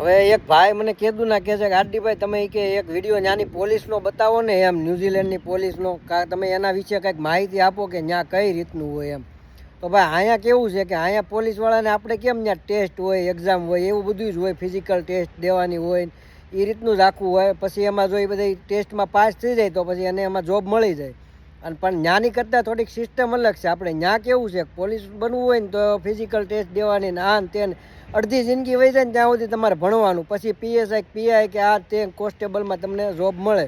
હવે એક ભાઈ મને કીધું ના કહે છે કે હાર્દિકભાઈ તમે કે એક વીડિયો ત્યાંની પોલીસનો બતાવો ને એમ, ન્યુઝીલેન્ડની પોલીસનો તમે એના વિશે કંઈક માહિતી આપો કે ત્યાં કઈ રીતનું હોય એમ. તો ભાઈ, અહીંયા કેવું છે કે અહીંયા પોલીસવાળાને આપણે કેમ ત્યાં ટેસ્ટ હોય એક્ઝામ હોય, એવું બધું જ હોય ફિઝિકલ ટેસ્ટ દેવાની હોય એ રીતનું જ આખું હોય, પછી એમાં જો એ બધી ટેસ્ટમાં પાસ થઈ જાય તો પછી એને એમાં જોબ મળી જાય. અને પણ જ્ઞાની કરતાં થોડીક સિસ્ટમ અલગ છે. આપણે ત્યાં કેવું છે? પોલીસ બનવું હોય ને તો ફિઝિકલ ટેસ્ટ દેવાની ને આ ને તે અડધી જિંદગી વહી જાય ને ત્યાં સુધી તમારે ભણવાનું. પછી પીએસઆઈ પીઆઈ કે આ તે કોન્સ્ટેબલમાં તમને જોબ મળે.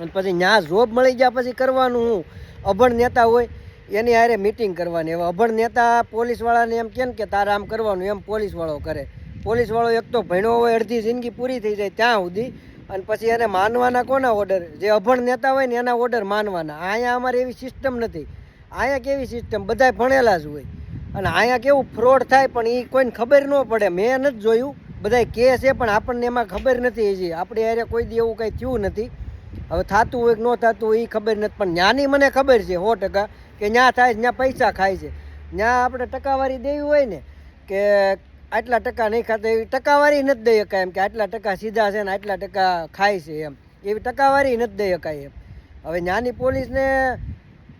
અને પછી ત્યાં જોબ મળી ગયા પછી કરવાનું હું. અભણ નેતા હોય, એની હારે મિટિંગ કરવાની. હવે અભણ નેતા પોલીસવાળાને એમ કે કે તારે આમ કરવાનું, એમ પોલીસવાળો કરે. પોલીસવાળો એક તો ભણ્યો હોય, અડધી જિંદગી પૂરી થઈ જાય ત્યાં સુધી. અને પછી એને માનવાના કોના ઓર્ડર જે અભણ નેતા હોય ને એના ઓર્ડર માનવાના. અહીંયા અમારે એવી સિસ્ટમ નથી. અહીંયા કેવી સિસ્ટમ બધાય ભણેલા જ હોય. અને અહીંયા કેવું ફ્રોડ થાય પણ એ કોઈને ખબર ન પડે. મેં નથી જોયું. બધાય કે છે પણ આપણને એમાં ખબર નથી હજી. આપણે યારે કોઈ દી એવું કંઈ થયું નથી. હવે થતું હોય કે ન થતું હોય એ ખબર નથી. પણ જ્ઞાની મને ખબર છે સો ટકા કે ત્યાં થાય છે ત્યાં પૈસા ખાય છે. ત્યાં આપણે ટકાવારી દેવી હોય ને કે આટલા ટકા નહીં ખાતા, એવી ટકાવારી નથી દઈ શકાય એમ કે આટલા ટકા સીધા છે ને આટલા ટકા ખાય છે એમ. એવી ટકાવારી નથી દઈ શકાય એમ. હવે નાની પોલીસને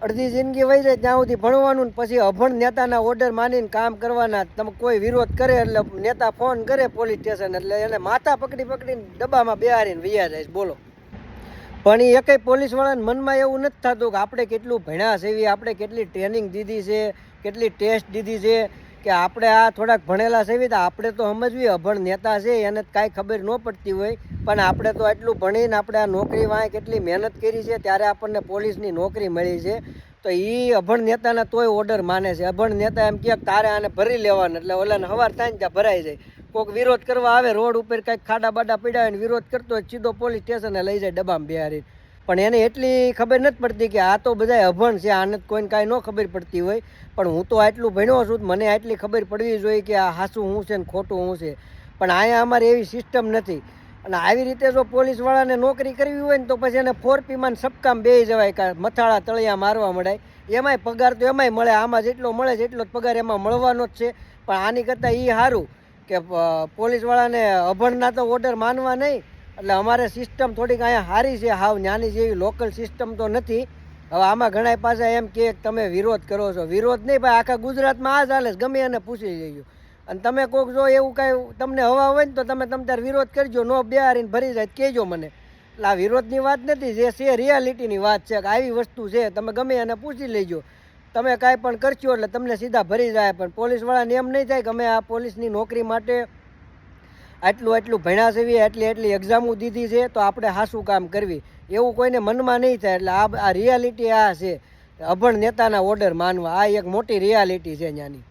અડધી જિંદગી વહી જાય ત્યાં સુધી ભણવાનું ને પછી અભણ નેતાના ઓર્ડર માનીને કામ કરવાના, તમે કોઈ વિરોધ કરે એટલે નેતા ફોન કરે પોલીસ સ્ટેશન એટલે એને માથા પકડી પકડીને ડબ્બામાં બેહારીને વૈયા જાય બોલો. પણ એ એકેય પોલીસવાળાને મનમાં એવું નથી થતું કે આપણે કેટલું ભણ્યા છે, એવી આપણે કેટલી ટ્રેનિંગ દીધી છે, કેટલી ટેસ્ટ દીધી છે કે આપણે આ થોડાક ભણેલા છે તો આપણે તો સમજવી, અભણ નેતા છે, એને કાંઈ ખબર ન પડતી હોય. પણ આપણે તો એટલું ભણીને આપણે આ નોકરી વાંહે કેટલી મહેનત કરી છે, ત્યારે આપણને પોલીસની નોકરી મળી છે. તો એ અભણ નેતાના તોય ઓર્ડર માને છે. અભણ નેતા એમ કહે તારે આને ભરી લેવાનું, એટલે ઓલાને હવાર થાય ને ત્યાં ભરાઈ જાય. કોઈક વિરોધ કરવા આવે, રોડ ઉપર કંઈક ખાડા બાડા પીડા હોય વિરોધ કરતો હોય, સીધો પોલીસ સ્ટેશને લઈ જાય ડબ્બામાં બિહારી પણ એને એટલી ખબર નથી પડતી કે આ તો બધા અભણ છે, આને કોઈને કાંઈ ન ખબર પડતી હોય. પણ હું તો આટલું ભણ્યો છું મને આટલી ખબર પડવી જોઈએ કે આ હાસું શું છે ને ખોટું શું છે. પણ અહીંયા અમારે એવી સિસ્ટમ નથી. અને આવી રીતે જો પોલીસવાળાને નોકરી કરવી હોય ને તો પછી એને ફોર પીમાં સબકામ બે જવાય કાં મથાળા તળિયા મારવા મળાય એમાંય પગાર તો એમાંય મળે, આમાં જેટલો મળે છે એટલો જ પગાર એમાં મળવાનો જ છે. પણ આની કરતાં એ સારું કે પોલીસવાળાને અભણના તો ઓર્ડર માનવા નહીં. એટલે અમારે સિસ્ટમ થોડીક અહીંયા સારી છે, હાવ નાની જેવી લોકલ સિસ્ટમ તો નથી. હવે આમાં ઘણા પાછા એમ કે તમે વિરોધ કરો છો. વિરોધ નહીં ભાઈ આખા ગુજરાતમાં આ ચાલે ગમે એને પૂછી જઈએ અને તમે કોઈક જો એવું કાંઈ તમને હવા હોય ને તો તમે તમ તાર વિરોધ કરજો, નો બિહારીને ભરી જાય કહેજો મને. એટલે આ વિરોધની વાત નથી, જે છે રિયાલિટીની વાત છે. કે આવી વસ્તુ છે, તમે ગમે એને પૂછી લેજો. તમે કાંઈ પણ કરશો એટલે તમને સીધા ભરી જાય, પણ પોલીસવાળાને એમ નહીં થાય કે અમે આ પોલીસની નોકરી માટે આટલું આટલું ભણ્યા છે એટલી એટલી એક્ઝામો દીધી છે, તો આપણે હાસું કામ કરવી. એવું કોઈને મનમાં નહીં થાય, એટલે આ આ રિયાલિટી આ છે. અભણ નેતાના ઓર્ડર માનવા. આ એક મોટી રિયાલિટી છે ત્યાંની.